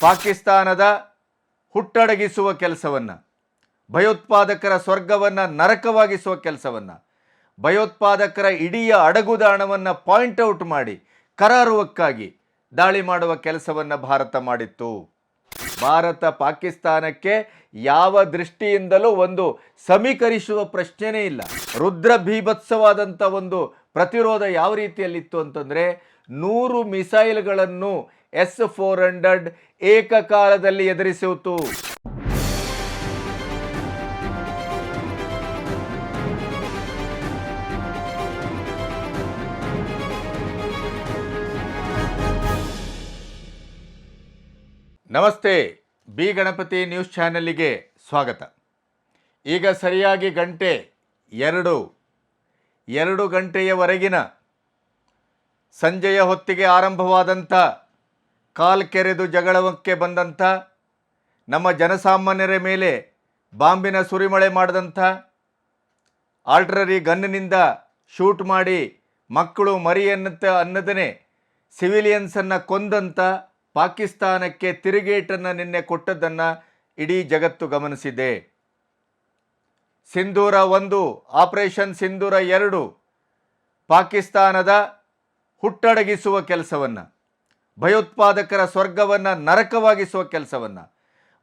ಪಾಕಿಸ್ತಾನದ ಹುಟ್ಟಡಗಿಸುವ ಕೆಲಸವನ್ನು, ಭಯೋತ್ಪಾದಕರ ಸ್ವರ್ಗವನ್ನು ನರಕವಾಗಿಸುವ ಕೆಲಸವನ್ನು, ಭಯೋತ್ಪಾದಕರ ಇಡೀ ಅಡಗುದಾಣವನ್ನು ಪಾಯಿಂಟ್ ಔಟ್ ಮಾಡಿ, ಕರಾರುವಕ್ಕಾಗಿ ದಾಳಿ ಮಾಡುವ ಕೆಲಸವನ್ನು ಭಾರತ ಮಾಡಿತ್ತು. ಭಾರತ ಪಾಕಿಸ್ತಾನಕ್ಕೆ ಯಾವ ದೃಷ್ಟಿಯಿಂದಲೂ ಒಂದು ಸಮೀಕರಿಸುವ ಪ್ರಶ್ನೆನೇ ಇಲ್ಲ. ರುದ್ರ ಭೀಭತ್ಸವಾದಂಥ ಒಂದು ಪ್ರತಿರೋಧ ಯಾವ ರೀತಿಯಲ್ಲಿತ್ತು ಅಂತಂದರೆ, ನೂರು ಮಿಸೈಲ್ಗಳನ್ನು ಎಸ್ ಫೋರ್ ಹಂಡ್ರೆಡ್ ಏಕಕಾಲದಲ್ಲಿ ಎದುರಿಸಿತು. ನಮಸ್ತೆ, ಬಿ ಗಣಪತಿ ನ್ಯೂಸ್ ಚಾನೆಲ್ಲಿಗೆ ಸ್ವಾಗತ. ಈಗ ಸರಿಯಾಗಿ ಗಂಟೆ ಎರಡು. ಎರಡು ಗಂಟೆಯವರೆಗಿನ ಸಂಜೆಯ ಹೊತ್ತಿಗೆ ಆರಂಭವಾದಂಥ ಕಾಲ್ ಕೆರೆದು ಜಗಳಕ್ಕೆ ಬಂದಂಥ, ನಮ್ಮ ಜನಸಾಮಾನ್ಯರ ಮೇಲೆ ಬಾಂಬಿನ ಸುರಿಮಳೆ ಮಾಡಿದಂಥ ಆಲ್ಟ್ರರಿ ಗನ್ನಿನಿಂದ ಶೂಟ್ ಮಾಡಿ ಮಕ್ಕಳು ಮರಿ ಅನ್ನತ್ತ ಅನ್ನದನೇ ಸಿವಿಲಿಯನ್ಸನ್ನು ಕೊಂದಂಥ ಪಾಕಿಸ್ತಾನಕ್ಕೆ ತಿರುಗೇಟನ್ನು ನಿನ್ನೆ ಕೊಟ್ಟದ್ದನ್ನು ಇಡೀ ಜಗತ್ತು ಗಮನಿಸಿದೆ. ಸಿಂಧೂರ ಒಂದು, ಆಪರೇಷನ್ ಸಿಂಧೂರ ಎರಡು ಪಾಕಿಸ್ತಾನದ ಹುಟ್ಟಡಗಿಸುವ ಕೆಲಸವನ್ನು. ಭಯೋತ್ಪಾದಕರ ಸ್ವರ್ಗವನ್ನು ನರಕವಾಗಿಸುವ ಕೆಲಸವನ್ನು,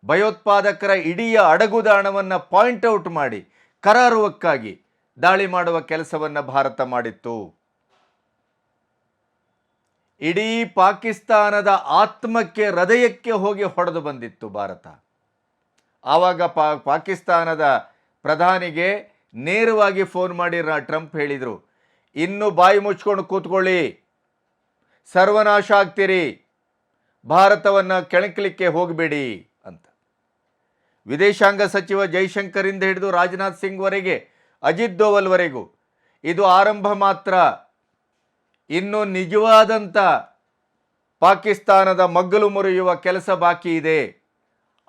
ಭಯೋತ್ಪಾದಕರ ಇಡೀ ಅಡಗುದಾಣವನ್ನು ಪಾಯಿಂಟ್ ಔಟ್ ಮಾಡಿ, ಕರಾರುವಕ್ಕಾಗಿ ದಾಳಿ ಮಾಡುವ ಕೆಲಸವನ್ನು ಭಾರತ ಮಾಡಿತ್ತು. ಇಡೀ ಪಾಕಿಸ್ತಾನದ ಆತ್ಮಕ್ಕೆ, ಹೃದಯಕ್ಕೆ ಹೋಗಿ ಹೊಡೆದು ಬಂದಿತ್ತು ಭಾರತ. ಆವಾಗ ಪಾ, ಪಾಕಿಸ್ತಾನದ ಪ್ರಧಾನಿಗೆ ನೇರವಾಗಿ ಫೋನ್ ಮಾಡಿ ಟ್ರಂಪ್ ಹೇಳಿದರು, ಇನ್ನು ಬಾಯಿ ಮುಚ್ಕೊಂಡು ಕೂತ್ಕೊಳ್ಳಿ. ಸರ್ವನಾಶ ಆಗ್ತೀರಿ ಭಾರತವನ್ನು ಕೆಣಕಲಿಕ್ಕೆ ಹೋಗಬೇಡಿ ಅಂತ. ವಿದೇಶಾಂಗ ಸಚಿವ ಜೈಶಂಕರಿಂದ ಹಿಡಿದು ರಾಜನಾಥ್ ಸಿಂಗ್ವರೆಗೆ ಅಜಿತ್ ದೋವಲ್ವರೆಗೂ ಇದು ಆರಂಭ ಮಾತ್ರ. ಇನ್ನು ನಿಜವಾದಂಥ ಪಾಕಿಸ್ತಾನದ ಮಗ್ಗಲು ಮುರಿಯುವ ಕೆಲಸ ಬಾಕಿ ಇದೆ.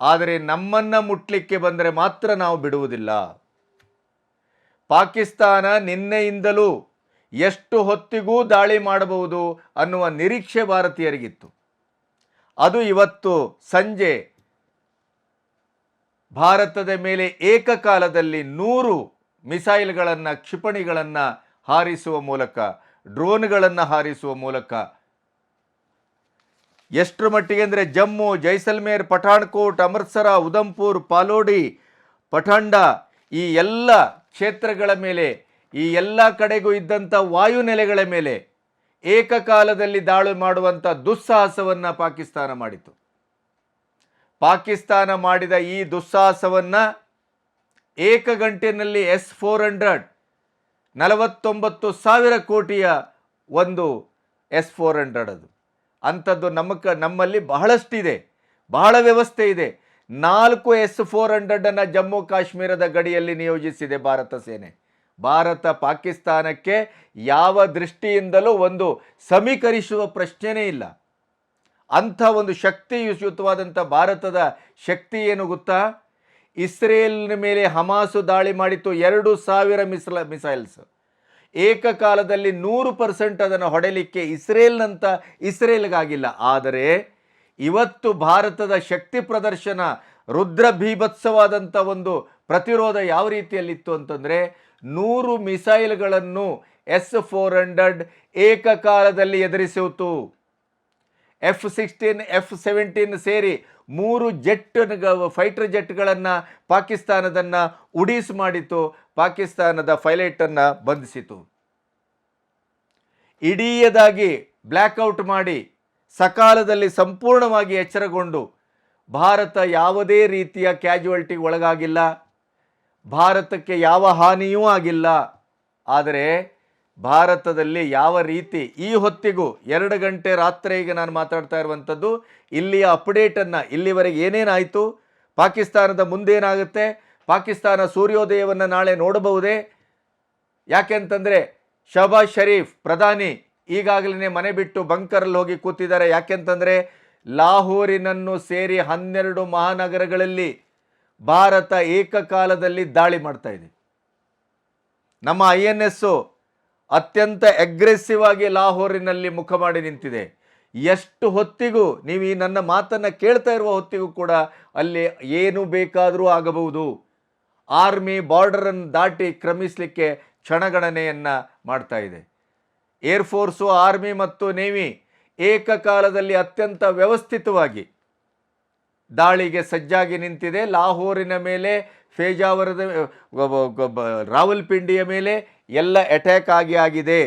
ಆದರೆ ನಮ್ಮನ್ನು ಮುಟ್ಲಿಕ್ಕೆ ಬಂದರೆ ಮಾತ್ರ ನಾವು ಬಿಡುವುದಿಲ್ಲ. ಪಾಕಿಸ್ತಾನ ನಿನ್ನೆಯಿಂದಲೂ ಎಷ್ಟು ಹೊತ್ತಿಗೂ ದಾಳಿ ಮಾಡಬಹುದು ಅನ್ನುವ ನಿರೀಕ್ಷೆ ಭಾರತೀಯರಿಗಿತ್ತು. ಅದು ಇವತ್ತು ಸಂಜೆ ಭಾರತದ ಮೇಲೆ ಏಕಕಾಲದಲ್ಲಿ ನೂರು ಮಿಸೈಲ್ಗಳನ್ನು, ಕ್ಷಿಪಣಿಗಳನ್ನು ಹಾರಿಸುವ ಮೂಲಕ, ಡ್ರೋನ್ಗಳನ್ನು ಹಾರಿಸುವ ಮೂಲಕ ಎಷ್ಟರ ಮಟ್ಟಿಗೆ ಅಂದರೆ ಜಮ್ಮು, ಜೈಸಲ್ಮೇರ್, ಪಠಾಣ್ಕೋಟ್, ಅಮೃತ್ಸರ ಉದಂಪುರ್ ಪಾಲೋಡಿ, ಪಠಾಂಡ ಈ ಎಲ್ಲ ಕ್ಷೇತ್ರಗಳ ಮೇಲೆ ಈ ಎಲ್ಲ ಕಡೆಗೂ ಇದ್ದಂಥ ವಾಯುನೆಲೆಗಳ ಮೇಲೆ ಏಕಕಾಲದಲ್ಲಿ ದಾಳಿ ಮಾಡುವಂಥ ದುಸ್ಸಾಹಸವನ್ನು ಪಾಕಿಸ್ತಾನ ಮಾಡಿತು ಪಾಕಿಸ್ತಾನ ಮಾಡಿದ ಈ ದುಸ್ಸಾಹಸವನ್ನು ಏಕ ಗಂಟೆನಲ್ಲಿ ಎಸ್ ಫೋರ್ ಹಂಡ್ರೆಡ್ ನಲವತ್ತೊಂಬತ್ತು ಸಾವಿರ ಕೋಟಿಯ ಒಂದು ಎಸ್ ಫೋರ್ ಹಂಡ್ರೆಡ್ ಅದು. ಅಂಥದ್ದು ನಮ್ಮ ಕ ನಮ್ಮಲ್ಲಿ ಬಹಳಷ್ಟಿದೆ, ಬಹಳ ವ್ಯವಸ್ಥೆ ಇದೆ. ನಾಲ್ಕು ಎಸ್ ಫೋರ್ ಹಂಡ್ರೆಡನ್ನು ಜಮ್ಮು ಕಾಶ್ಮೀರದ ಗಡಿಯಲ್ಲಿ ನಿಯೋಜಿಸಿದೆ ಭಾರತ ಸೇನೆ. ಭಾರತ ಪಾಕಿಸ್ತಾನಕ್ಕೆ ಯಾವ ದೃಷ್ಟಿಯಿಂದಲೂ ಒಂದು ಸಮೀಕರಿಸುವ ಪ್ರಶ್ನೆಯೇ ಇಲ್ಲ. ಅಂಥ ಒಂದು ಶಕ್ತಿಯುತವಾದಂಥ ಭಾರತದ ಶಕ್ತಿ ಏನು ಗೊತ್ತಾ? ಇಸ್ರೇಲ್ನ ಮೇಲೆ ಹಮಾಸು ದಾಳಿ ಮಾಡಿತ್ತು ಎರಡು ಸಾವಿರ ಮಿಸಲ, ಮಿಸೈಲ್ಸ್. ಏಕಕಾಲದಲ್ಲಿ ನೂರು ಪರ್ಸೆಂಟ್ ಅದನ್ನು ಹೊಡೆಯಲಿಕ್ಕೆ ಇಸ್ರೇಲ್ನಂಥ ಇಸ್ರೇಲ್ಗಾಗಿಲ್ಲ. ಆದರೆ ಇವತ್ತು ಭಾರತದ ಶಕ್ತಿ ಪ್ರದರ್ಶನ ರುದ್ರ ಭೀಭತ್ಸವಾದಂಥ ಒಂದು ಪ್ರತಿರೋಧ ಯಾವ ರೀತಿಯಲ್ಲಿತ್ತು ಅಂತಂದರೆ ನೂರು ಮಿಸೈಲ್ಗಳನ್ನು ಎಸ್ ಫೋರ್ ಹಂಡ್ರೆಡ್ ಏಕಕಾಲದಲ್ಲಿ ಎದುರಿಸಿತು. ಎಫ್ ಸಿಕ್ಸ್ಟೀನ್, ಎಫ್ ಸೆವೆಂಟೀನ್ ಸೇರಿ ಮೂರು ಜೆಟ್ ಫೈಟರ್ ಜೆಟ್ಗಳನ್ನು ಪಾಕಿಸ್ತಾನದನ್ನು ಉಡೀಸ್ ಮಾಡಿತು, ಪಾಕಿಸ್ತಾನದ ಫೈಲೈಟನ್ನು ಬಂಧಿಸಿತು. ಇಡೀಯದಾಗಿ ಬ್ಲ್ಯಾಕ್ಔಟ್ ಮಾಡಿ ಸಕಾಲದಲ್ಲಿ ಸಂಪೂರ್ಣವಾಗಿ ಎಚ್ಚರಗೊಂಡು, ಭಾರತ ಯಾವುದೇ ರೀತಿಯ ಕ್ಯಾಜುವಲ್ಟಿಗೆ ಒಳಗಾಗಿಲ್ಲ. ಭಾರತಕ್ಕೆ ಯಾವ ಹಾನಿಯೂ ಆಗಿಲ್ಲ. ಆದರೆ ಭಾರತದಲ್ಲಿ ಯಾವ ರೀತಿ ಈ ಹೊತ್ತಿಗೂ ಎರಡು ಗಂಟೆ ರಾತ್ರಿಗೆ ನಾನು ಮಾತಾಡ್ತಾ ಇರುವಂಥದ್ದು, ಇಲ್ಲಿಯ ಅಪ್ಡೇಟನ್ನು ಇಲ್ಲಿವರೆಗೆ ಏನೇನಾಯಿತು, ಪಾಕಿಸ್ತಾನದ ಮುಂದೇನಾಗುತ್ತೆ, ಪಾಕಿಸ್ತಾನ ಸೂರ್ಯೋದಯವನ್ನು ನಾಳೆ ನೋಡಬಹುದೇ? ಯಾಕೆಂತಂದರೆ ಶಹಬಾಜ್ ಶರೀಫ್ ಪ್ರಧಾನಿ ಈಗಾಗಲೇ ಮನೆ ಬಿಟ್ಟು ಬಂಕರಲ್ಲಿ ಹೋಗಿ ಕೂತಿದ್ದಾರೆ. ಯಾಕೆಂತಂದರೆ ಲಾಹೋರಿನನ್ನು ಸೇರಿ ಹನ್ನೆರಡು ಮಹಾನಗರಗಳಲ್ಲಿ ಭಾರತ ಏಕಕಾಲದಲ್ಲಿ ದಾಳಿ ಮಾಡ್ತಾ ಇದೆ. ನಮ್ಮ ಐ ಎನ್ ಎಸ್ಸು ಅತ್ಯಂತ ಅಗ್ರೆಸಿವ್ ಆಗಿ ಲಾಹೋರಿನಲ್ಲಿ ಮುಖ ಮಾಡಿ ನಿಂತಿದೆ. ಎಷ್ಟು ಹೊತ್ತಿಗೂ ನೀವು ಈ ನನ್ನ ಮಾತನ್ನು ಕೇಳ್ತಾ ಇರುವ ಹೊತ್ತಿಗೂ ಕೂಡ ಅಲ್ಲಿ ಏನು ಬೇಕಾದರೂ ಆಗಬಹುದು. ಆರ್ಮಿ ಬಾರ್ಡರನ್ನು ದಾಟಿ ಕ್ರಮಿಸಲಿಕ್ಕೆ ಕ್ಷಣಗಣನೆಯನ್ನು ಮಾಡ್ತಾ ಇದೆ. ಏರ್ಫೋರ್ಸು ಆರ್ಮಿ ಮತ್ತು ನೇವಿ ಏಕಕಾಲದಲ್ಲಿ ಅತ್ಯಂತ ವ್ಯವಸ್ಥಿತವಾಗಿ ದಾಳಿಗೆ ಸಜ್ಜಾಗಿ ನಿಂತಿದೆ. ಲಾಹೋರಿನ ಮೇಲೆ, ಫೇಜಾವರದ ರಾವಲ್ಪಿಂಡಿಯ ಮೇಲೆ ಎಲ್ಲ ಅಟ್ಯಾಕ್ ಆಗಿ ಆಗಿದೆ.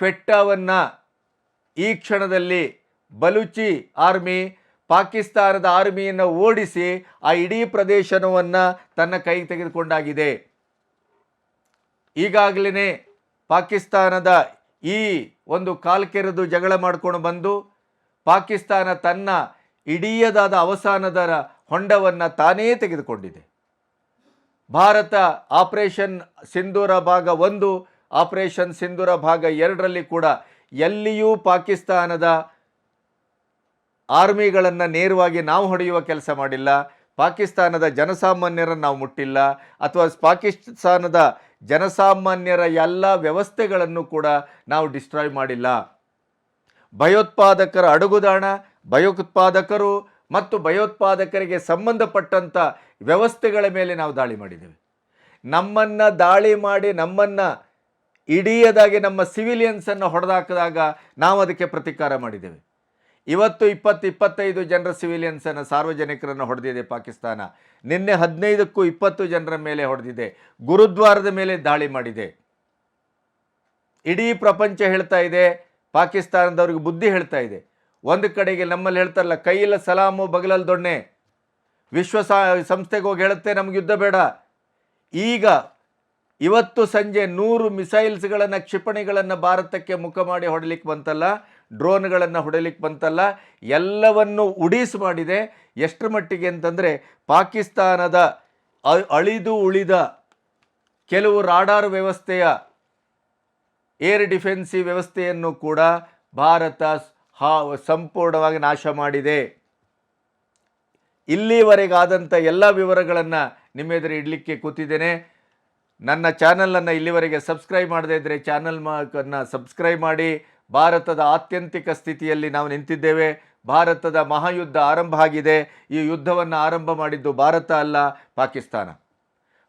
ಕ್ವೆಟ್ಟಾವನ್ನು ಈ ಕ್ಷಣದಲ್ಲಿ ಬಲುಚಿ ಆರ್ಮಿ, ಪಾಕಿಸ್ತಾನದ ಆರ್ಮಿಯನ್ನು ಓಡಿಸಿ ಆ ಇಡೀ ಪ್ರದೇಶವನ್ನು ತನ್ನ ಕೈಗೆ ತೆಗೆದುಕೊಂಡಾಗಿದೆ. ಈಗಾಗಲೇ ಪಾಕಿಸ್ತಾನದ ಈ ಒಂದು ಕಾಲ್ಕೆರೆದು ಜಗಳ ಮಾಡ್ಕೊಂಡು ಬಂದು, ಪಾಕಿಸ್ತಾನ ತನ್ನ ಇಡೀಯದಾದ ಅವಸಾನದ ಹೊಂಡವನ್ನು ತಾನೇ ತೆಗೆದುಕೊಂಡಿದೆ. ಭಾರತ ಆಪರೇಷನ್ ಸಿಂಧೂರ ಭಾಗ ಒಂದು, ಆಪರೇಷನ್ ಸಿಂಧೂರ ಭಾಗ ಎರಡರಲ್ಲಿ ಕೂಡ ಎಲ್ಲಿಯೂ ಪಾಕಿಸ್ತಾನದ ಆರ್ಮಿಗಳನ್ನು ನೇರವಾಗಿ ನಾವು ಹೊಡೆಯುವ ಕೆಲಸ ಮಾಡಿಲ್ಲ. ಪಾಕಿಸ್ತಾನದ ಜನಸಾಮಾನ್ಯರನ್ನು ನಾವು ಮುಟ್ಟಿಲ್ಲ. ಅಥವಾ ಪಾಕಿಸ್ತಾನದ ಜನಸಾಮಾನ್ಯರ ಎಲ್ಲ ವ್ಯವಸ್ಥೆಗಳನ್ನು ಕೂಡ ನಾವು ಡಿಸ್ಟ್ರಾಯ್ ಮಾಡಿಲ್ಲ. ಭಯೋತ್ಪಾದಕರ ಅಡುಗುದಾಣ ಭಯೋತ್ಪಾದಕರು ಮತ್ತು ಭಯೋತ್ಪಾದಕರಿಗೆ ಸಂಬಂಧಪಟ್ಟಂಥ ವ್ಯವಸ್ಥೆಗಳ ಮೇಲೆ ನಾವು ದಾಳಿ ಮಾಡಿದ್ದೇವೆ. ನಮ್ಮನ್ನು ದಾಳಿ ಮಾಡಿ ನಮ್ಮನ್ನು ಇಡಿಯದಾಗಿ ನಮ್ಮ ಸಿವಿಲಿಯನ್ಸನ್ನು ಹೊಡೆದಾಕಿದಾಗ ನಾವು ಅದಕ್ಕೆ ಪ್ರತಿಕಾರ ಮಾಡಿದ್ದೇವೆ. ಇವತ್ತು ಇಪ್ಪತ್ತು ಇಪ್ಪತ್ತೈದು ಜನರ ಸಿವಿಲಿಯನ್ಸನ್ನು ಸಾರ್ವಜನಿಕರನ್ನು ಹೊಡೆದಿದೆ ಪಾಕಿಸ್ತಾನ. ನಿನ್ನೆ ಹದಿನೈದಕ್ಕೂ ಇಪ್ಪತ್ತು ಜನರ ಮೇಲೆ ಹೊಡೆದಿದೆ. ಗುರುದ್ವಾರದ ಮೇಲೆ ದಾಳಿ ಮಾಡಿದೆ. ಇಡೀ ಪ್ರಪಂಚ ಹೇಳ್ತಾ ಇದೆ, ಪಾಕಿಸ್ತಾನದವ್ರಿಗೆ ಬುದ್ಧಿ ಹೇಳ್ತಾ ಇದೆ. ಒಂದು ಕಡೆಗೆ ನಮ್ಮಲ್ಲಿ ಹೇಳ್ತಾರಲ್ಲ, ಕೈಯಲ್ಲಿ ಸಲಾಮು ಬಗಲಲ್ಲಿ ದೊಣ್ಣೆ. ವಿಶ್ವ ಸಂಸ್ಥೆಗೆ ಹೋಗಿ ಹೇಳುತ್ತೆ, ನಮ್ಗೆ ಯುದ್ಧ ಬೇಡ. ಈಗ ಇವತ್ತು ಸಂಜೆ ನೂರು ಮಿಸೈಲ್ಸ್ಗಳನ್ನು, ಕ್ಷಿಪಣಿಗಳನ್ನು ಭಾರತಕ್ಕೆ ಮುಖ ಮಾಡಿ ಹೊಡಲಿಕ್ಕೆ ಬಂತಲ್ಲ, ಡ್ರೋನ್ಗಳನ್ನು ಹೊಡಲಿಕ್ಕೆ ಬಂತಲ್ಲ, ಎಲ್ಲವನ್ನು ಉಡೀಸ್ ಮಾಡಿದೆ. ಎಷ್ಟರ ಮಟ್ಟಿಗೆ ಅಂತಂದರೆ, ಪಾಕಿಸ್ತಾನದ ಅಳಿದು ಉಳಿದ ಕೆಲವು ರಾಡಾರ್ ವ್ಯವಸ್ಥೆಯ, ಏರ್ ಡಿಫೆನ್ಸಿ ವ್ಯವಸ್ಥೆಯನ್ನು ಕೂಡ ಭಾರತ ಹಾ ಸಂಪೂರ್ಣವಾಗಿ ನಾಶ ಮಾಡಿದೆ. ಇಲ್ಲಿವರೆಗಾದಂಥ ಎಲ್ಲ ವಿವರಗಳನ್ನು ನಿಮ್ಮ ಎದುರು ಇಡಲಿಕ್ಕೆ ಕೂತಿದ್ದೇನೆ. ನನ್ನ ಚಾನಲನ್ನು ಇಲ್ಲಿವರೆಗೆ ಸಬ್ಸ್ಕ್ರೈಬ್ ಮಾಡದೇ ಇದ್ದರೆ ಚಾನಲ್ ಮಾಕನ್ನು ಸಬ್ಸ್ಕ್ರೈಬ್ ಮಾಡಿ. ಭಾರತದ ಆತ್ಯಂತಿಕ ಸ್ಥಿತಿಯಲ್ಲಿ ನಾವು ನಿಂತಿದ್ದೇವೆ. ಭಾರತದ ಮಹಾಯುದ್ಧ ಆರಂಭ ಆಗಿದೆ. ಈ ಯುದ್ಧವನ್ನು ಆರಂಭ ಮಾಡಿದ್ದು ಭಾರತ ಅಲ್ಲ, ಪಾಕಿಸ್ತಾನ.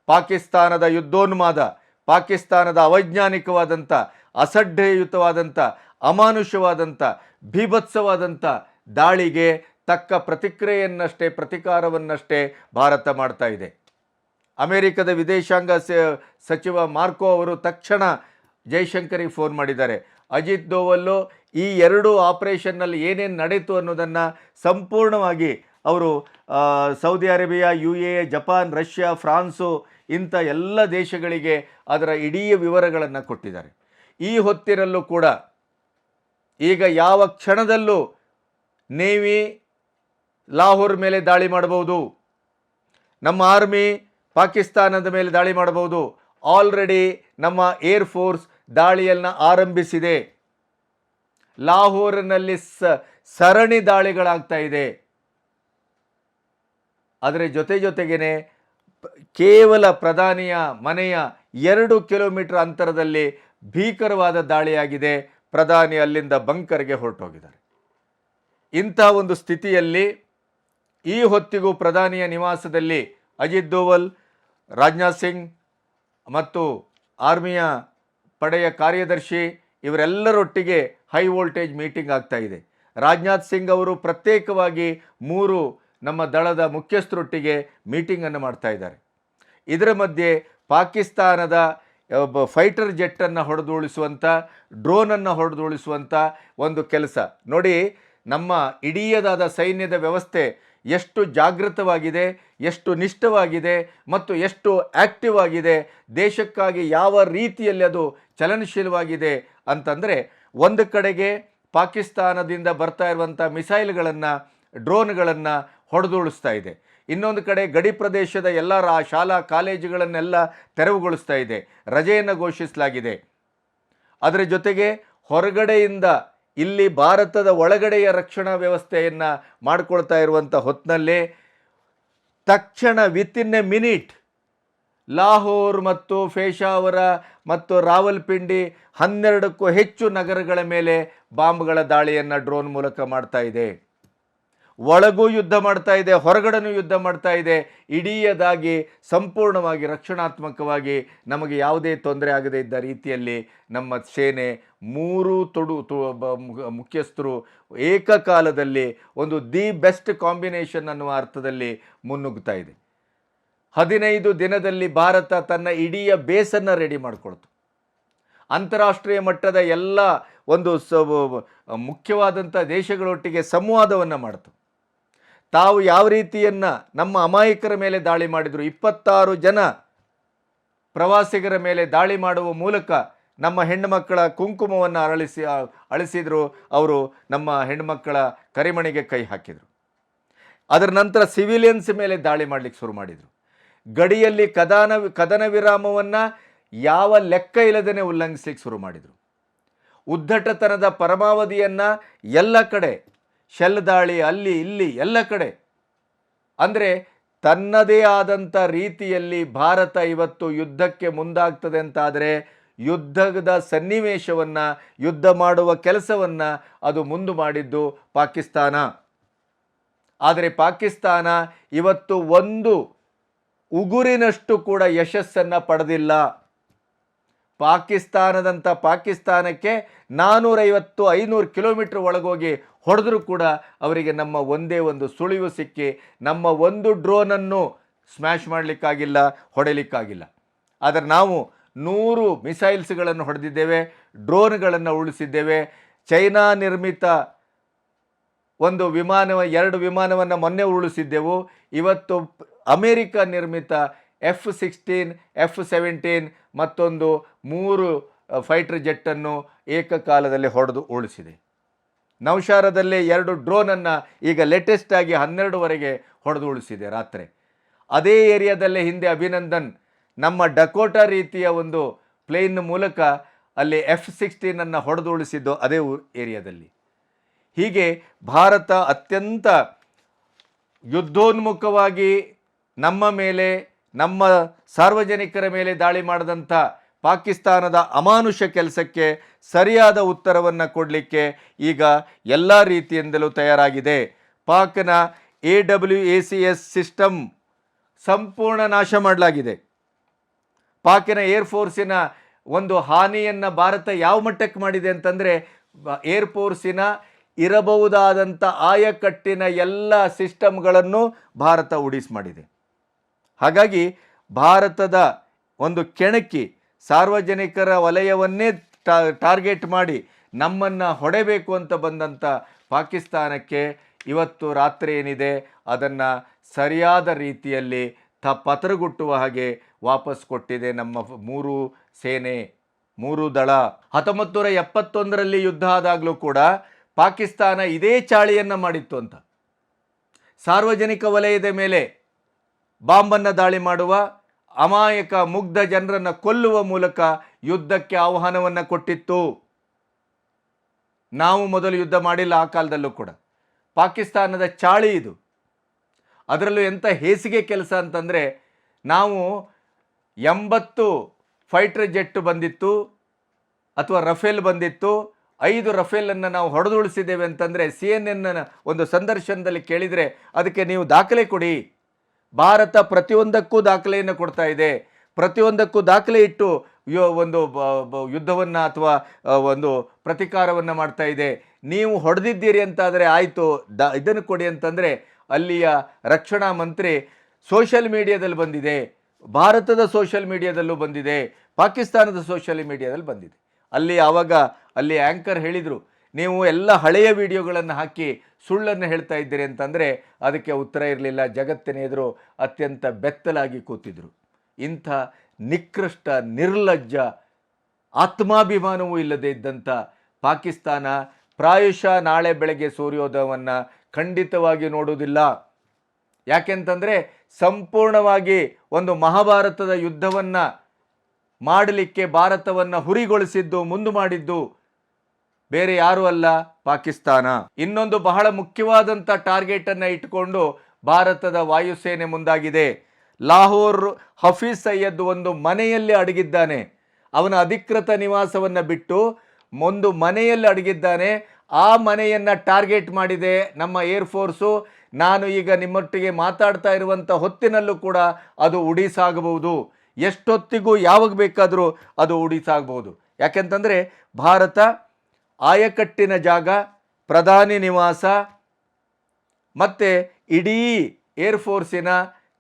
ಪಾಕಿಸ್ತಾನದ ಯುದ್ಧೋನ್ಮಾದ, ಪಾಕಿಸ್ತಾನದ ಅವೈಜ್ಞಾನಿಕವಾದಂಥ ಅಸಡ್ಡೆಯುತವಾದಂಥ ಅಮಾನುಷವಾದಂಥ ಭೀಭತ್ಸವಾದಂಥ ದಾಳಿಗೆ ತಕ್ಕ ಪ್ರತಿಕ್ರಿಯೆಯನ್ನಷ್ಟೇ, ಪ್ರತಿಕಾರವನ್ನಷ್ಟೇ ಭಾರತ ಮಾಡ್ತಾ ಇದೆ. ಅಮೆರಿಕದ ವಿದೇಶಾಂಗ ಸಚಿವ ಮಾರ್ಕೋ ಅವರು ತಕ್ಷಣ ಜೈಶಂಕರಿಗೆ ಫೋನ್ ಮಾಡಿದ್ದಾರೆ. ಅಜಿತ್ ದೋವಲ್ಲು ಈ ಎರಡು ಆಪರೇಷನ್ನಲ್ಲಿ ಏನೇನು ನಡೀತು ಅನ್ನೋದನ್ನು ಸಂಪೂರ್ಣವಾಗಿ ಅವರು Saudi Arabia, U A, Japan, Russia, France ಇಂಥ ಎಲ್ಲ ದೇಶಗಳಿಗೆ ಅದರ ಇಡೀ ವಿವರಗಳನ್ನು ಕೊಟ್ಟಿದ್ದಾರೆ. ಈ ಹೊತ್ತಿನಲ್ಲೂ ಕೂಡ ಈಗ ಯಾವ ಕ್ಷಣದಲ್ಲೂ ನೇವಿ, ಲಾಹೋರ್ ಮೇಲೆ ದಾಳಿ ಮಾಡಬಹುದು. ನಮ್ಮ ಆರ್ಮಿ ಪಾಕಿಸ್ತಾನದ ಮೇಲೆ ದಾಳಿ ಮಾಡಬಹುದು. ಆಲ್ರೆಡಿ ನಮ್ಮ ಏರ್ ಫೋರ್ಸ್ ದಾಳಿಯನ್ನು ಆರಂಭಿಸಿದೆ. ಲಾಹೋರ್ನಲ್ಲಿ ಸರಣಿ ದಾಳಿಗಳಾಗ್ತಾ ಇದೆ. ಅದರ ಜೊತೆ ಜೊತೆಗೇನೆ ಕೇವಲ ಪ್ರಧಾನಿಯ ಮನೆಯ ಎರಡು ಕಿಲೋಮೀಟರ್ ಅಂತರದಲ್ಲಿ ಭೀಕರವಾದ ದಾಳಿಯಾಗಿದೆ. ಪ್ರಧಾನಿ ಅಲ್ಲಿಂದ ಬಂಕರ್ಗೆ ಹೊರಟೋಗಿದ್ದಾರೆ. ಇಂಥ ಒಂದು ಸ್ಥಿತಿಯಲ್ಲಿ ಈ ಹೊತ್ತಿಗೂ ಪ್ರಧಾನಿಯ ನಿವಾಸದಲ್ಲಿ ಅಜಿತ್ ದೋವಲ್, ರಾಜನಾಥ್ ಸಿಂಗ್ ಮತ್ತು ಆರ್ಮಿಯ ಪಡೆಯ ಕಾರ್ಯದರ್ಶಿ ಇವರೆಲ್ಲರೊಟ್ಟಿಗೆ ಹೈ ವೋಲ್ಟೇಜ್ ಮೀಟಿಂಗ್ ಆಗ್ತಾ ಇದೆ. ರಾಜನಾಥ್ ಸಿಂಗ್ ಅವರು ಪ್ರತ್ಯೇಕವಾಗಿ ಮೂರು ನಮ್ಮ ದಳದ ಮುಖ್ಯಸ್ಥರೊಟ್ಟಿಗೆ ಮೀಟಿಂಗನ್ನು ಮಾಡ್ತಾ ಇದ್ದಾರೆ. ಇದರ ಮಧ್ಯೆ ಪಾಕಿಸ್ತಾನದ ಒಬ್ಬ ಫೈಟರ್ ಜೆಟ್ಟನ್ನು ಹೊಡೆದುಳಿಸುವಂಥ ಡ್ರೋನನ್ನು ಹೊಡೆದುಳಿಸುವಂಥ ಒಂದು ಕೆಲಸ. ನೋಡಿ, ನಮ್ಮ ಇಡೀಯದಾದ ಸೈನ್ಯದ ವ್ಯವಸ್ಥೆ ಎಷ್ಟು ಜಾಗೃತವಾಗಿದೆ, ಎಷ್ಟು ನಿಷ್ಠವಾಗಿದೆ ಮತ್ತು ಎಷ್ಟು ಆ್ಯಕ್ಟಿವ್ ಆಗಿದೆ ದೇಶಕ್ಕಾಗಿ ಯಾವ ರೀತಿಯಲ್ಲಿ ಅದು ಚಲನಶೀಲವಾಗಿದೆ ಅಂತಂದರೆ, ಒಂದು ಕಡೆಗೆ ಪಾಕಿಸ್ತಾನದಿಂದ ಬರ್ತಾ ಇರುವಂಥ ಮಿಸೈಲ್ಗಳನ್ನು, ಡ್ರೋನ್ಗಳನ್ನು ಹೊಡೆದುಳಿಸ್ತಾ ಇದೆ. ಇನ್ನೊಂದು ಕಡೆ ಗಡಿ ಪ್ರದೇಶದ ಎಲ್ಲ ಶಾಲಾ, ಕಾಲೇಜುಗಳನ್ನೆಲ್ಲ ತೆರವುಗೊಳಿಸ್ತಾ ಇದೆ. ರಜೆಯನ್ನು ಘೋಷಿಸಲಾಗಿದೆ. ಅದರ ಜೊತೆಗೆ ಹೊರಗಡೆಯಿಂದ ಇಲ್ಲಿ ಭಾರತದ ಒಳಗಡೆಯ ರಕ್ಷಣಾ ವ್ಯವಸ್ಥೆಯನ್ನು ಮಾಡಿಕೊಳ್ತಾ ಇರುವಂಥ ಹೊತ್ತಿನಲ್ಲೇ ತಕ್ಷಣ with in a minute Lahore ಮತ್ತು ಫೇಶಾವರ ಮತ್ತು ರಾವಲ್ಪಿಂಡಿ ಹನ್ನೆರಡಕ್ಕೂ ಹೆಚ್ಚು ನಗರಗಳ ಮೇಲೆ ಬಾಂಬ್ಗಳ ದಾಳಿಯನ್ನು ಡ್ರೋನ್ ಮೂಲಕ ಮಾಡ್ತಾ ಇದೆ. ಒಳಗೂ ಯುದ್ಧ ಮಾಡ್ತಾ ಇದೆ, ಹೊರಗಡೆನೂ ಯುದ್ಧ ಮಾಡ್ತಾ ಇದೆ. ಇಡೀಯದಾಗಿ ಸಂಪೂರ್ಣವಾಗಿ ರಕ್ಷಣಾತ್ಮಕವಾಗಿ ನಮಗೆ ಯಾವುದೇ ತೊಂದರೆ ಆಗದೇ ಇದ್ದ ರೀತಿಯಲ್ಲಿ ನಮ್ಮ ಸೇನೆ ಮೂರು ತೊಡು ಮುಖ್ಯಸ್ಥರು ಏಕಕಾಲದಲ್ಲಿ ಒಂದು ದಿ ಬೆಸ್ಟ್ ಕಾಂಬಿನೇಷನ್ ಅನ್ನುವ ಅರ್ಥದಲ್ಲಿ ಮುನ್ನುಗ್ತಾ ಇದೆ. ಹದಿನೈದು ದಿನದಲ್ಲಿ ಭಾರತ ತನ್ನ ಇಡೀ ಬೇಸನ್ನು ರೆಡಿ ಮಾಡಿಕೊಳ್ತು. ಅಂತಾರಾಷ್ಟ್ರೀಯ ಮಟ್ಟದ ಎಲ್ಲ ಒಂದು ಸ ಮುಖ್ಯವಾದಂಥ ದೇಶಗಳೊಟ್ಟಿಗೆ ಸಂವಾದವನ್ನು ಮಾಡ್ತು. ತಾವು ಯಾವ ರೀತಿಯನ್ನು ನಮ್ಮ ಅಮಾಯಕರ ಮೇಲೆ ದಾಳಿ ಮಾಡಿದರು? ಇಪ್ಪತ್ತಾರು ಜನ ಪ್ರವಾಸಿಗರ ಮೇಲೆ ದಾಳಿ ಮಾಡುವ ಮೂಲಕ ನಮ್ಮ ಹೆಣ್ಣುಮಕ್ಕಳ ಕುಂಕುಮವನ್ನು ಅರಳಿಸಿ ಅಳಿಸಿದರು. ಅವರು ನಮ್ಮ ಹೆಣ್ಣುಮಕ್ಕಳ ಕರಿಮಣಿಗೆ ಕೈ ಹಾಕಿದರು. ಅದರ ನಂತರ ಸಿವಿಲಿಯನ್ಸ್ ಮೇಲೆ ದಾಳಿ ಮಾಡಲಿಕ್ಕೆ ಶುರು ಮಾಡಿದರು. ಗಡಿಯಲ್ಲಿ ಕದನ ಕದನ ವಿರಾಮವನ್ನು ಯಾವ ಲೆಕ್ಕ ಇಲ್ಲದೇ ಉಲ್ಲಂಘಿಸ್ಲಿಕ್ಕೆ ಶುರು ಮಾಡಿದರು. ಉದ್ದಟತನದ ಪರಮಾವಧಿಯನ್ನು ಎಲ್ಲ ಕಡೆ ಶೆಲ್ ದಾಳಿ ಅಲ್ಲಿ, ಇಲ್ಲಿ, ಎಲ್ಲ ಕಡೆ. ಅಂದರೆ ತನ್ನದೇ ಆದಂಥ ರೀತಿಯಲ್ಲಿ ಭಾರತ ಇವತ್ತು ಯುದ್ಧಕ್ಕೆ ಮುಂದಾಗ್ತದೆ ಅಂತಾದರೆ ಯುದ್ಧದ ಸನ್ನಿವೇಶವನ್ನು, ಯುದ್ಧ ಮಾಡುವ ಕೆಲಸವನ್ನು ಅದು ಮುಂದು ಮಾಡಿದ್ದು ಪಾಕಿಸ್ತಾನ. ಆದರೆ ಪಾಕಿಸ್ತಾನ ಇವತ್ತು ಒಂದು ಉಗುರಿನಷ್ಟು ಕೂಡ ಯಶಸ್ಸನ್ನು ಪಡೆದಿಲ್ಲ. ಪಾಕಿಸ್ತಾನದಂಥ ಪಾಕಿಸ್ತಾನಕ್ಕೆ ನಾನ್ನೂರೈವತ್ತು ಐನೂರು ಕಿಲೋಮೀಟ್ರ್ ಒಳಗೋಗಿ ಹೊಡೆದ್ರೂ ಕೂಡ ಅವರಿಗೆ ನಮ್ಮ ಒಂದೇ ಒಂದು ಸುಳಿವು ಸಿಕ್ಕಿ ನಮ್ಮ ಒಂದು ಡ್ರೋನನ್ನು ಸ್ಮ್ಯಾಶ್ ಮಾಡಲಿಕ್ಕಾಗಿಲ್ಲ, ಹೊಡೆಯಲಿಕ್ಕಾಗಿಲ್ಲ. ಆದರೆ ನಾವು ನೂರು ಮಿಸೈಲ್ಸ್ಗಳನ್ನು ಹೊಡೆದಿದ್ದೇವೆ, ಡ್ರೋನ್ಗಳನ್ನು ಉಳಿಸಿದ್ದೇವೆ. ಚೈನಾ ನಿರ್ಮಿತ ಒಂದು ವಿಮಾನ ಎರಡು ವಿಮಾನವನ್ನು ಮೊನ್ನೆ ಉರುಳಿಸಿದ್ದೆವು ಇವತ್ತು ಅಮೇರಿಕ ನಿರ್ಮಿತ ಎಫ್ ಸಿಕ್ಸ್ಟೀನ್, ಎಫ್ ಸೆವೆಂಟೀನ್ ಮತ್ತೊಂದು ಮೂರು ಫೈಟರ್ ಜೆಟ್ಟನ್ನು ಏಕಕಾಲದಲ್ಲಿ ಹೊಡೆದು ಉಳಿಸಿದೆ ನೌಶಾರದಲ್ಲೇ ಎರಡು ಡ್ರೋನನ್ನು ಈಗ ಲೇಟೆಸ್ಟ್ ಆಗಿ ಹನ್ನೆರಡುವರೆಗೆ ಹೊಡೆದು ಉಳಿಸಿದೆ ರಾತ್ರಿ. ಅದೇ ಏರಿಯಾದಲ್ಲೇ ಹಿಂದೆ ಅಭಿನಂದನ್ ನಮ್ಮ ಡಕೋಟಾ ರೀತಿಯ ಒಂದು ಪ್ಲೇನ್ ಮೂಲಕ ಅಲ್ಲಿ ಎಫ್ ಸಿಕ್ಸ್ಟೀನನ್ನು ಹೊಡೆದು ಉಳಿಸಿದ್ದು ಅದೇ ಏರಿಯಾದಲ್ಲಿ. ಹೀಗೆ ಭಾರತ ಅತ್ಯಂತ ಯುದ್ಧೋನ್ಮುಖವಾಗಿ ನಮ್ಮ ಮೇಲೆ ನಮ್ಮ ಸಾರ್ವಜನಿಕರ ಮೇಲೆ ದಾಳಿ ಮಾಡಿದಂಥ ಪಾಕಿಸ್ತಾನದ ಅಮಾನುಷ ಕೆಲಸಕ್ಕೆ ಸರಿಯಾದ ಉತ್ತರವನ್ನು ಕೊಡಲಿಕ್ಕೆ ಈಗ ಎಲ್ಲ ರೀತಿಯಿಂದಲೂ ತಯಾರಾಗಿದೆ. ಪಾಕ್ನ A W A C S system ಸಂಪೂರ್ಣ ನಾಶ ಮಾಡಲಾಗಿದೆ. ಪಾಕಿನ ಏರ್ಫೋರ್ಸಿನ ಒಂದು ಹಾನಿಯನ್ನು ಭಾರತ ಯಾವ ಮಟ್ಟಕ್ಕೆ ಮಾಡಿದೆ ಅಂತಂದರೆ ಏರ್ಫೋರ್ಸಿನ ಇರಬಹುದಾದಂಥ ಆಯಕಟ್ಟಿನ ಎಲ್ಲ ಸಿಸ್ಟಮ್ಗಳನ್ನು ಭಾರತ ಉಡಿಸ್ ಮಾಡಿದೆ. ಹಾಗಾಗಿ ಭಾರತದ ಒಂದು ಕೆಣಕಿ ಸಾರ್ವಜನಿಕರ ವಲಯವನ್ನೇ ಟಾರ್ಗೆಟ್ ಮಾಡಿ ನಮ್ಮನ್ನು ಹೊಡೆಬೇಕು ಅಂತ ಬಂದಂಥ ಪಾಕಿಸ್ತಾನಕ್ಕೆ ಇವತ್ತು ರಾತ್ರಿ ಏನಿದೆ, ಅದನ್ನು ಸರಿಯಾದ ರೀತಿಯಲ್ಲಿ ತ, ಪತ್ರಗುಟ್ಟುವ ಹಾಗೆ ವಾಪಸ್ ಕೊಟ್ಟಿದೆ ನಮ್ಮ ಮೂರು ಸೇನೆ, ಮೂರು ದಳ. ಹತ್ತೊಂಬತ್ತು ನೂರ ಎಪ್ಪತ್ತೊಂದರಲ್ಲಿ ಯುದ್ಧ ಆದಾಗಲೂ ಕೂಡ ಪಾಕಿಸ್ತಾನ ಇದೇ ಚಾಳಿಯನ್ನು ಮಾಡಿತ್ತು ಅಂತ. ಸಾರ್ವಜನಿಕ ವಲಯದ ಮೇಲೆ ಬಾಂಬನ್ನು ದಾಳಿ ಮಾಡುವ ಅಮಾಯಕ ಮುಗ್ಧ ಜನರನ್ನು ಕೊಲ್ಲುವ ಮೂಲಕ ಯುದ್ಧಕ್ಕೆ ಆಹ್ವಾನವನ್ನು ಕೊಟ್ಟಿತ್ತು. ನಾವು ಮೊದಲು ಯುದ್ಧ ಮಾಡಿಲ್ಲ, ಆ ಕಾಲದಲ್ಲೂ ಕೂಡ. ಪಾಕಿಸ್ತಾನದ ಚಾಳಿ ಇದು. ಅದರಲ್ಲೂ ಎಂಥ ಹೇಸಿಗೆ ಕೆಲಸ ಅಂತಂದರೆ, ನಾವು ಎಂಬತ್ತು ಫೈಟರ್ ಜೆಟ್ ಬಂದಿತ್ತು, ಅಥವಾ ರಫೇಲ್ ಬಂದಿತ್ತು. ಐದು ರಫೇಲನ್ನು ನಾವು ಹೊಡೆದುಳಿಸಿದ್ದೇವೆ ಅಂತಂದರೆ, ಸಿ ಎನ್ ಎನ್ನ ಒಂದು ಸಂದರ್ಶನದಲ್ಲಿ ಕೇಳಿದರೆ, ಅದಕ್ಕೆ ನೀವು ದಾಖಲೆ ಕೊಡಿ. ಭಾರತ ಪ್ರತಿಯೊಂದಕ್ಕೂ ದಾಖಲೆಯನ್ನು ಕೊಡ್ತಾ ಇದೆ. ಪ್ರತಿಯೊಂದಕ್ಕೂ ದಾಖಲೆ ಇಟ್ಟು ಒಂದು ಯುದ್ಧವನ್ನು ಅಥವಾ ಒಂದು ಪ್ರತಿಕಾರವನ್ನು ಮಾಡ್ತಾ ಇದೆ. ನೀವು ಹೊಡೆದಿದ್ದೀರಿ ಅಂತಾದರೆ ಆಯಿತು. ದ, ಇದನ್ನು ಕೊಡಿ ಅಂತಂದರೆ ಅಲ್ಲಿಯ ರಕ್ಷಣಾ ಮಂತ್ರಿ ಸೋಷಿಯಲ್ ಮೀಡಿಯಾದಲ್ಲಿ ಬಂದಿದೆ. ಭಾರತದ ಸೋಷಿಯಲ್ ಮೀಡಿಯಾದಲ್ಲೂ ಬಂದಿದೆ. ಪಾಕಿಸ್ತಾನದ ಸೋಷಿಯಲ್ ಮೀಡಿಯಾದಲ್ಲಿ ಬಂದಿದೆ. ಅಲ್ಲಿ ಆವಾಗ ಅಲ್ಲಿ ಆ್ಯಂಕರ್ ಹೇಳಿದರು ನೀವು ಎಲ್ಲ ಹಳೆಯ ವಿಡಿಯೋಗಳನ್ನು ಹಾಕಿ ಸುಳ್ಳನ್ನು ಹೇಳ್ತಾ ಇದ್ದೀರಿ ಅಂತಂದರೆ ಅದಕ್ಕೆ ಉತ್ತರ ಇರಲಿಲ್ಲ. ಜಗತ್ತಿನ ಎದುರು ಅತ್ಯಂತ ಬೆತ್ತಲಾಗಿ ಕೂತಿದ್ರು. ಇಂಥ ನಿಕೃಷ್ಟ, ನಿರ್ಲಜ್ಜ ಆತ್ಮಾಭಿಮಾನವೂ ಇಲ್ಲದೇ ಇದ್ದಂಥ ಪಾಕಿಸ್ತಾನ ಪ್ರಾಯಶಃ ನಾಳೆ ಬೆಳಗ್ಗೆ ಸೂರ್ಯೋದಯವನ್ನು ಖಂಡಿತವಾಗಿ ನೋಡುವುದಿಲ್ಲ. ಯಾಕೆಂತಂದರೆ ಸಂಪೂರ್ಣವಾಗಿ ಒಂದು ಮಹಾಭಾರತದ ಯುದ್ಧವನ್ನು ಮಾಡಲಿಕ್ಕೆ ಭಾರತವನ್ನು ಹುರಿಗೊಳಿಸಿದ್ದು ಮುಂದು ಮಾಡಿದ್ದು ಬೇರೆ ಯಾರೂ ಅಲ್ಲ ಪಾಕಿಸ್ತಾನ. ಇನ್ನೊಂದು ಬಹಳ ಮುಖ್ಯವಾದಂಥ ಟಾರ್ಗೆಟನ್ನು ಇಟ್ಟುಕೊಂಡು ಭಾರತದ ವಾಯುಸೇನೆ ಮುಂದಾಗಿದೆ. ಲಾಹೋರ್ ಹಫೀಸ್ ಸೈಯದ್ ಒಂದು ಮನೆಯಲ್ಲಿ ಅಡಗಿದ್ದಾನೆ. ಅವನ ಅಧಿಕೃತ ನಿವಾಸವನ್ನು ಬಿಟ್ಟು ಒಂದು ಮನೆಯಲ್ಲಿ ಅಡಗಿದ್ದಾನೆ. ಆ ಮನೆಯನ್ನು ಟಾರ್ಗೆಟ್ ಮಾಡಿದೆ ನಮ್ಮ ಏರ್ಫೋರ್ಸು ನಾನು ಈಗ ನಿಮ್ಮೊಟ್ಟಿಗೆ ಮಾತಾಡ್ತಾ ಇರುವಂಥ ಹೊತ್ತಿನಲ್ಲೂ ಕೂಡ ಅದು ಉಡಿಸಾಗಬಹುದು. ಎಷ್ಟೊತ್ತಿಗೂ ಯಾವಾಗ ಬೇಕಾದರೂ ಅದು ಉಡಿಸಾಗಬಹುದು. ಯಾಕೆಂತಂದರೆ ಭಾರತ ಆಯಕಟ್ಟಿನ ಜಾಗ, ಪ್ರಧಾನಿ ನಿವಾಸ, ಮತ್ತು ಇಡೀ ಏರ್ಫೋರ್ಸಿನ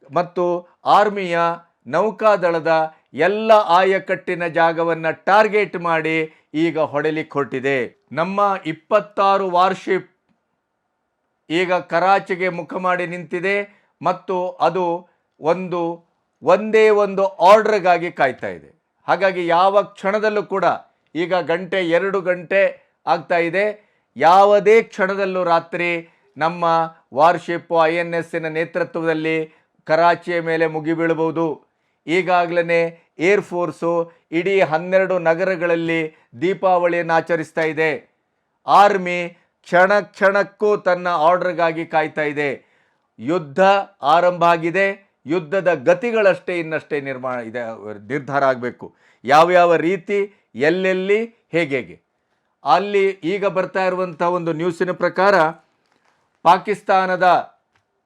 ಮತ್ತು ಆರ್ಮಿಯ ನೌಕಾದಳದ ಎಲ್ಲ ಆಯಕಟ್ಟಿನ ಜಾಗವನ್ನು ಟಾರ್ಗೆಟ್ ಮಾಡಿ ಈಗ ಹೊಡೆಲಿಕ್ಕೆ ಹೊರಟಿದೆ ನಮ್ಮ ಇಪ್ಪತ್ತಾರು ವಾರ್ಶಿಪ್ ಈಗ ಕರಾಚಿಗೆ ಮುಖ ಮಾಡಿ ನಿಂತಿದೆ ಮತ್ತು ಅದು ಒಂದು, ಒಂದೇ ಒಂದು ಆರ್ಡ್ರ್ಗಾಗಿ ಕಾಯ್ತಾ ಇದೆ. ಹಾಗಾಗಿ ಯಾವ ಕ್ಷಣದಲ್ಲೂ ಕೂಡ ಈಗ ಗಂಟೆ ಎರಡು ಗಂಟೆ ಆಗ್ತಾ ಇದೆ. ಯಾವುದೇ ಕ್ಷಣದಲ್ಲೂ ರಾತ್ರಿ ನಮ್ಮ ವಾರ್ಶಿಪ್ ಐ ಎನ್ ಎಸ್ಸಿನ ನೇತೃತ್ವದಲ್ಲಿ ಕರಾಚಿಯ ಮೇಲೆ ಮುಗಿಬೀಳಬಹುದು. ಈಗಾಗಲೇ ಏರ್ ಫೋರ್ಸು ಇಡೀ ಹನ್ನೆರಡು ನಗರಗಳಲ್ಲಿ ದೀಪಾವಳಿಯನ್ನು ಆಚರಿಸ್ತಾ ಇದೆ. ಆರ್ಮಿ ಕ್ಷಣ ಕ್ಷಣಕ್ಕೂ ತನ್ನ ಆರ್ಡರ್ಗಾಗಿ ಕಾಯ್ತಾ ಇದೆ. ಯುದ್ಧ ಆರಂಭ ಆಗಿದೆ. ಯುದ್ಧದ ಗತಿಗಳಷ್ಟೇ ಇನ್ನಷ್ಟೇ ನಿರ್ಮಾಣ ಇದೆ, ನಿರ್ಧಾರ ಆಗಬೇಕು. ಯಾವ್ಯಾವ ರೀತಿ, ಎಲ್ಲೆಲ್ಲಿ ಹೇಗೆ. ಅಲ್ಲಿ ಈಗ ಬರ್ತಾ ಇರುವಂಥ ಒಂದು ನ್ಯೂಸಿನ ಪ್ರಕಾರ ಪಾಕಿಸ್ತಾನದ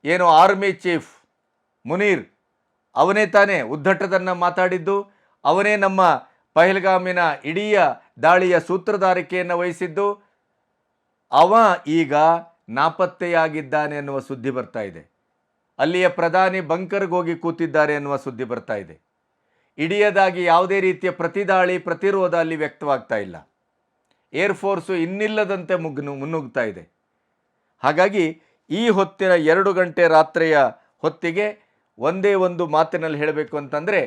ಏನು ಆರ್ಮಿ ಚೀಫ್ ಮುನೀರ್, ಅವನೇ ತಾನೇ ಉದ್ದಟದನ್ನು ಮಾತಾಡಿದ್ದು, ಅವನೇ ನಮ್ಮ ಪಹಲ್ಗಾಮಿನ ಇಡೀ ದಾಳಿಯ ಸೂತ್ರಧಾರಿಕೆಯನ್ನು ವಹಿಸಿದ್ದು, ಅವ ಈಗ ನಾಪತ್ತೆಯಾಗಿದ್ದಾನೆ ಎನ್ನುವ ಸುದ್ದಿ ಬರ್ತಾ ಇದೆ. ಅಲ್ಲಿಯ ಪ್ರಧಾನಿ ಬಂಕರ್ಗೆ ಹೋಗಿ ಕೂತಿದ್ದಾರೆ ಅನ್ನುವ ಸುದ್ದಿ ಬರ್ತಾ ಇದೆ. ಇಡಿಯದಾಗಿ ಯಾವುದೇ ರೀತಿಯ ಪ್ರತಿದಾಳಿ, ಪ್ರತಿರೋಧ ಅಲ್ಲಿ ವ್ಯಕ್ತವಾಗ್ತಾ ಇಲ್ಲ. ಏರ್ಫೋರ್ಸು ಇನ್ನಿಲ್ಲದಂತೆ ಮುಗ್ನು, ಮುನ್ನುಗ್ತಾ ಇದೆ. ಹಾಗಾಗಿ ಈ ಹೊತ್ತಿನ ಎರಡು ಗಂಟೆ ರಾತ್ರಿಯ ಹೊತ್ತಿಗೆ ಒಂದೇ ಒಂದು ಮಾತಿನಲ್ಲಿ ಹೇಳಬೇಕು ಅಂತಂದರೆ,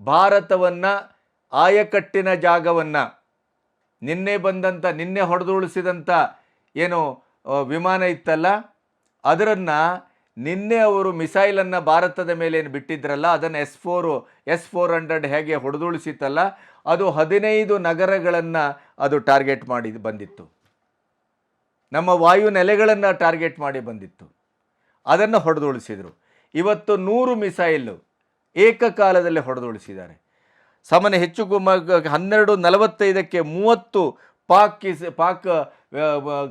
ಭಾರತವನ್ನು ಆಯಕಟ್ಟಿನ ಜಾಗವನ್ನು, ನಿನ್ನೆ ಬಂದಂಥ ನಿನ್ನೆ ಹೊಡೆದುಳಿಸಿದಂಥ ಏನು ವಿಮಾನ ಇತ್ತಲ್ಲ, ಅದರನ್ನು ನಿನ್ನೆ ಅವರು ಮಿಸೈಲನ್ನು ಭಾರತದ ಮೇಲೆ ಏನು ಬಿಟ್ಟಿದ್ರಲ್ಲ, ಅದನ್ನು S four, S four hundred ಹೇಗೆ ಹೊಡೆದುಳಿಸಿತ್ತಲ್ಲ ಅದು ಹದಿನೈದು ನಗರಗಳನ್ನು ಅದು ಟಾರ್ಗೆಟ್ ಮಾಡಿ ಬಂದಿತ್ತು. ನಮ್ಮ ವಾಯು ನೆಲೆಗಳನ್ನು ಟಾರ್ಗೆಟ್ ಮಾಡಿ ಬಂದಿತ್ತು. ಅದನ್ನು ಹೊಡೆದುಳಿಸಿದರು ಇವತ್ತು ನೂರು ಮಿಸೈಲು ಏಕಕಾಲದಲ್ಲಿ ಹೊಡೆದುಳಿಸಿದ್ದಾರೆ ಸಾಮಾನ್ಯ ಹೆಚ್ಚು ಹನ್ನೆರಡು ನಲವತ್ತೈದಕ್ಕೆ ಮೂವತ್ತು ಪಾಕ್ ಪಾಕ್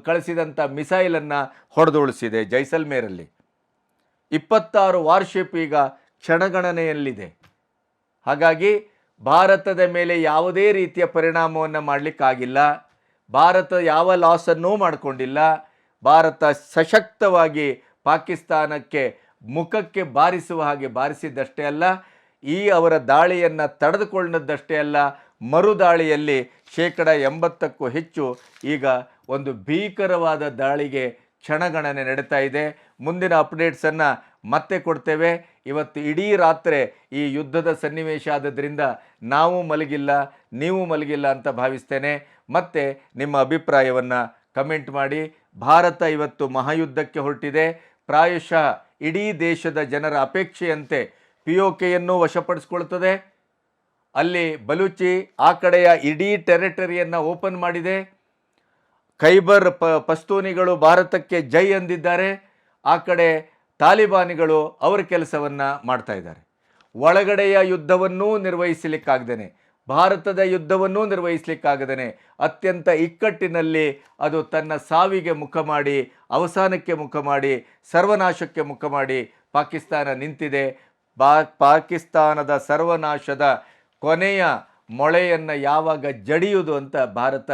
ಕಳಿಸಿದಂಥ ಮಿಸೈಲನ್ನು ಹೊಡೆದುಳಿಸಿದೆ ಜೈಸಲ್ಮೇರಲ್ಲಿ. ಇಪ್ಪತ್ತಾರು ವಾರ್ಶಿಪ್ ಈಗ ಕ್ಷಣಗಣನೆಯಲ್ಲಿದೆ. ಹಾಗಾಗಿ ಭಾರತದ ಮೇಲೆ ಯಾವುದೇ ರೀತಿಯ ಪರಿಣಾಮವನ್ನು ಮಾಡಲಿಕ್ಕಾಗಿಲ್ಲ. ಭಾರತ ಯಾವ ಲಾಸನ್ನೂ ಮಾಡಿಕೊಂಡಿಲ್ಲ. ಭಾರತ ಸಶಕ್ತವಾಗಿ ಪಾಕಿಸ್ತಾನಕ್ಕೆ ಮುಖಕ್ಕೆ ಬಾರಿಸುವ ಹಾಗೆ ಬಾರಿಸಿದ್ದಷ್ಟೇ ಅಲ್ಲ, ಈ ಅವರ ದಾಳಿಯನ್ನು ತಡೆದುಕೊಂಡದ್ದಷ್ಟೇ ಅಲ್ಲ, ಮರುದಾಳಿಯಲ್ಲಿ ಶೇಕಡ ಎಂಬತ್ತಕ್ಕೂ ಹೆಚ್ಚು ಈಗ ಒಂದು ಭೀಕರವಾದ ದಾಳಿಗೆ ಕ್ಷಣಗಣನೆ ನಡೀತಾ ಇದೆ. ಮುಂದಿನ ಅಪ್ಡೇಟ್ಸನ್ನು ಮತ್ತೆ ಕೊಡ್ತೇವೆ. ಇವತ್ತು ಇಡೀ ರಾತ್ರಿ ಈ ಯುದ್ಧದ ಸನ್ನಿವೇಶ ಆದ್ದರಿಂದ ನಾವು ಮಲಗಿಲ್ಲ, ನೀವು ಮಲಗಿಲ್ಲ ಅಂತ ಭಾವಿಸ್ತೇನೆ. ಮತ್ತೆ ನಿಮ್ಮ ಅಭಿಪ್ರಾಯವನ್ನು ಕಮೆಂಟ್ ಮಾಡಿ. ಭಾರತ ಇವತ್ತು ಮಹಾಯುದ್ಧಕ್ಕೆ ಹೊರಟಿದೆ. ಪ್ರಾಯಶಃ ಇಡೀ ದೇಶದ ಜನರ ಅಪೇಕ್ಷೆಯಂತೆ ಪಿ ಒ ಕೆಯನ್ನು ವಶಪಡಿಸ್ಕೊಳ್ತದೆ ಅಲ್ಲಿ ಬಲೂಚಿ ಆ ಕಡೆಯ ಇಡೀ ಟೆರಿಟರಿಯನ್ನು ಓಪನ್ ಮಾಡಿದೆ. ಖೈಬರ್ ಪಸ್ತೂನಿಗಳು ಭಾರತಕ್ಕೆ ಜೈ ಅಂದಿದ್ದಾರೆ. ಆ ಕಡೆ ತಾಲಿಬಾನಿಗಳು ಅವರ ಕೆಲಸವನ್ನು ಮಾಡ್ತಾ ಇದ್ದಾರೆ. ಒಳಗಡೆಯ ಯುದ್ಧವನ್ನೂ ನಿರ್ವಹಿಸಲಿಕ್ಕಾಗದೇನೆ, ಭಾರತದ ಯುದ್ಧವನ್ನೂ ನಿರ್ವಹಿಸಲಿಕ್ಕಾಗದೇನೆ, ಅತ್ಯಂತ ಇಕ್ಕಟ್ಟಿನಲ್ಲಿ ಅದು ತನ್ನ ಸಾವಿಗೆ ಮುಖ ಮಾಡಿ, ಅವಸಾನಕ್ಕೆ ಮುಖ ಮಾಡಿ, ಸರ್ವನಾಶಕ್ಕೆ ಮುಖ ಮಾಡಿ ಪಾಕಿಸ್ತಾನ ನಿಂತಿದೆ. ಬಾ ಪಾಕಿಸ್ತಾನದ ಸರ್ವನಾಶದ ಕೊನೆಯ ಮೊಳೆಯನ್ನು ಯಾವಾಗ ಜಡಿಯುವುದು ಅಂತ ಭಾರತ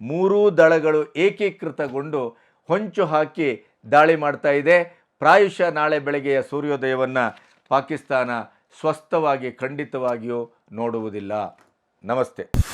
ಮೂರೂ ದಳಗಳು ಏಕೀಕೃತಗೊಂಡು ಹೊಂಚು ಹಾಕಿ ದಾಳಿ ಮಾಡ್ತಾ ಇದೆ. ಪ್ರಾಯಶಃ ನಾಳೆ ಬೆಳಗ್ಗೆಯ ಸೂರ್ಯೋದಯವನ್ನು ಪಾಕಿಸ್ತಾನ ಸ್ವಸ್ಥವಾಗಿ ಖಂಡಿತವಾಗಿಯೂ ನೋಡುವುದಿಲ್ಲ. ನಮಸ್ತೆ.